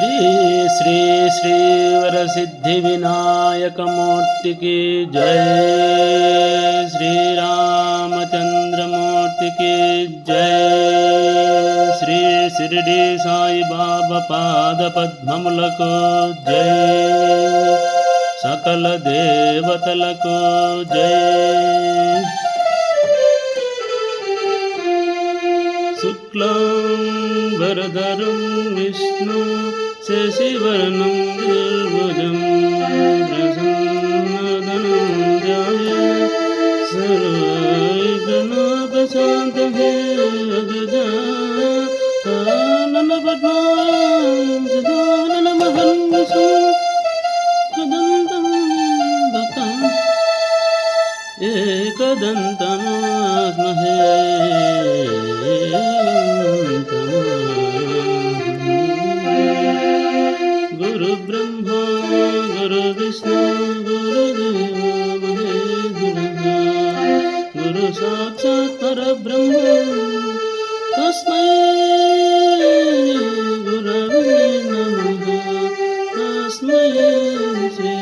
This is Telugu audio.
శ్రీ శ్రీ శ్రీవర సిద్ధి వినాయకమూర్తికి జయ శ్రీరామచంద్రమూర్తికి జయ శ్రీ షిరిడి సాయిబాబా పాద పద్మములకు జయ సకల దేవతలకు జయ శుక్లం వరదరం విష్ణు శశివర్ణం దుర్భుజం ప్రసన్నదనం ధ్యాయ సర్వైర్గణోపశాంతహే అగజా ఆనన పద్మాం సదానన మహర్నిశం కదంతం गुरु ब्रह्मा गुरु विष्णु गुरु गुरु साक्षात् परब्रह्म। तस्मै गुरवे नमः। तस्मै श्री